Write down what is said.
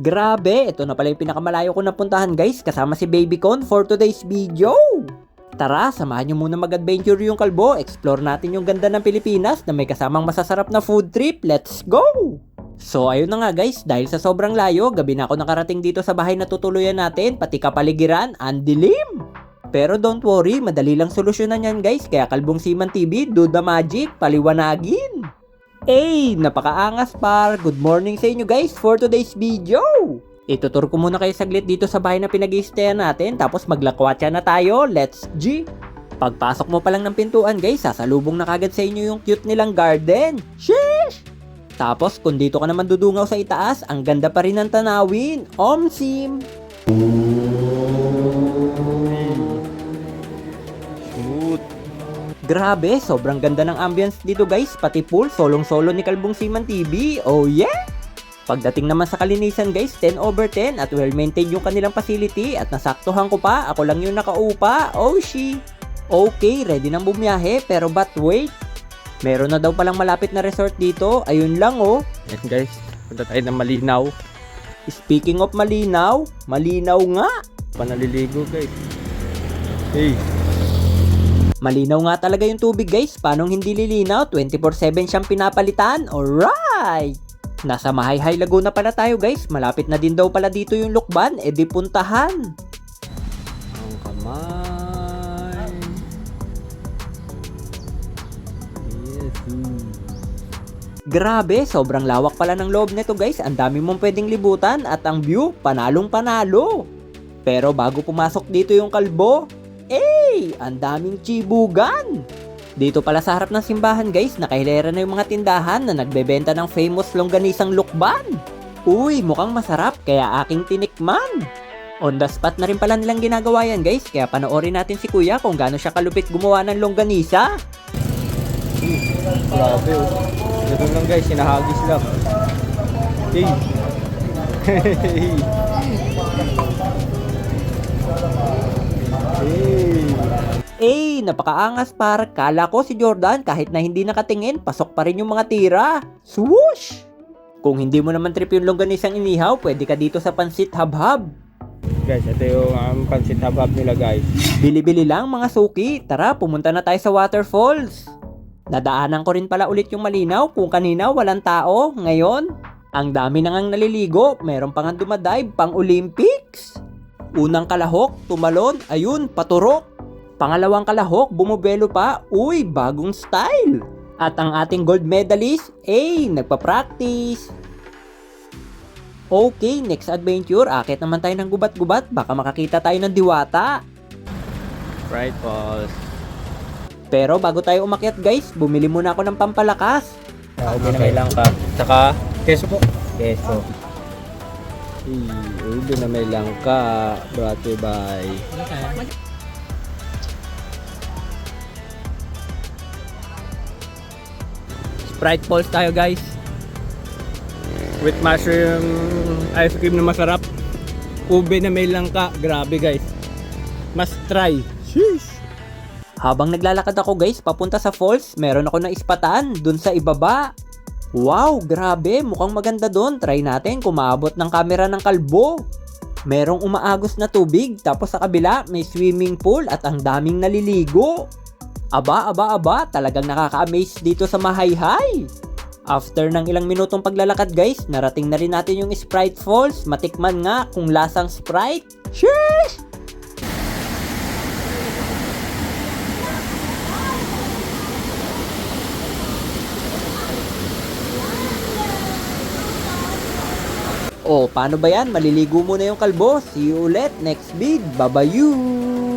Grabe, ito na pala yung pinakamalayo ko napuntahan guys kasama si Babycon for today's video. Tara, samahan nyo muna mag-adventure yung kalbo. Explore natin yung ganda ng Pilipinas na may kasamang masasarap na food trip. Let's go! So ayun na nga guys, dahil sa sobrang layo, gabi na ako nakarating dito sa bahay na tutuluyan natin, pati kapaligiran, ang dilim! Pero don't worry, madali lang solusyonan yan guys, kaya Kalbong Siman TV, do the magic, paliwanagin! Hey, napakaangas par! Good morning sa inyo guys for today's video! Itutur ko muna kayo saglit dito sa bahay na pinag natin, tapos maglakwatsa na tayo, let's G! Pagpasok mo pa lang ng pintuan guys, sasalubong na kagad sa inyo yung cute nilang garden. Sheesh! Tapos kung dito ka naman dudungaw sa itaas, ang ganda pa rin ng tanawin. Omsim! Grabe, sobrang ganda ng ambience dito guys. Pati pool, solong-solo ni Kalbong Siman TV. Oh yeah! Pagdating naman sa kalinisan guys, 10 over 10 at well-maintained yung kanilang facility at nasaktuhan ko pa, ako lang yung nakaupa. Oh she! Okay, ready nang bumiyahe pero but wait, Meron na daw palang malapit na resort dito. Ayun lang oh. Yan guys, punta tayo ng malinaw. Speaking of malinaw, malinaw nga. Panaliligo guys. Hey, Malinaw nga talaga yung tubig guys. Paano hindi lilinaw? 24-7 siyang pinapalitan. Alright! Nasa Mahayhay Laguna pala tayo guys. Malapit na din daw pala dito yung lukban. E di puntahan. ang kamay. Yes. Grabe, sobrang lawak pala ng loob nito guys. Ang dami mong pwedeng libutan at ang view, panalong panalo. Pero bago pumasok dito yung kalbo, eh, ang daming chibugan. Dito pala sa harap ng simbahan guys, nakahilera na yung mga tindahan na nagbebenta ng famous longganisang lukban. Uy, mukhang masarap kaya aking tinikman. On the spot na rin pala nilang ginagawa yan guys, kaya panoorin natin si kuya kung gaano siya kalupit gumawa ng longganisa. Grabe oh. Ganun lang guys, sinahagis lang. Hey. hey. Eh, napakaangas par. Kala ko si Jordan kahit na hindi nakatingin, pasok pa rin yung mga tira. Swoosh! Kung hindi mo naman trip yung longganisang inihaw, pwede ka dito sa Pansit Habhab. Guys, ito yung um, pansit habab nila guys. Bili-bili lang mga suki. Tara, pumunta na tayo sa waterfalls. Nadaanan ko rin pala ulit yung malinaw kung kanina walang tao. Ngayon, ang dami na ngang naliligo. Meron pa nga dumadive pang Olympics. Unang kalahok, tumalon, ayun, paturok. Pangalawang kalahok, bumubelo pa. Uy, bagong style. At ang ating gold medalist, eh, nagpa-practice. Okay, next adventure, akit naman tayo ng gubat-gubat. Baka makakita tayo ng diwata. Right balls. Pero bago tayo umakyat guys, bumili muna ako ng pampalakas. Ah, okay. na may langka. Saka, keso po. Keso. Ulo na may langka. Brought to you by... Sprite Pulse tayo guys. With mushroom ice cream na masarap. Ube na may langka. Grabe guys. Must try. Sheesh. Habang naglalakad ako guys, papunta sa falls, meron ako na ispatan dun sa ibaba. Wow, grabe, mukhang maganda doon. Try natin kung ng kamera ng kalbo. Merong umaagos na tubig, tapos sa kabila may swimming pool at ang daming naliligo. Aba, aba, aba, talagang nakaka-amaze dito sa Mahayhay. After ng ilang minutong paglalakad guys, narating na rin natin yung Sprite Falls. Matikman nga kung lasang Sprite. Sheesh! Oh, paano ba yan? Maliligo muna yung kalbo. See you ulit next vid. Bye-bye you!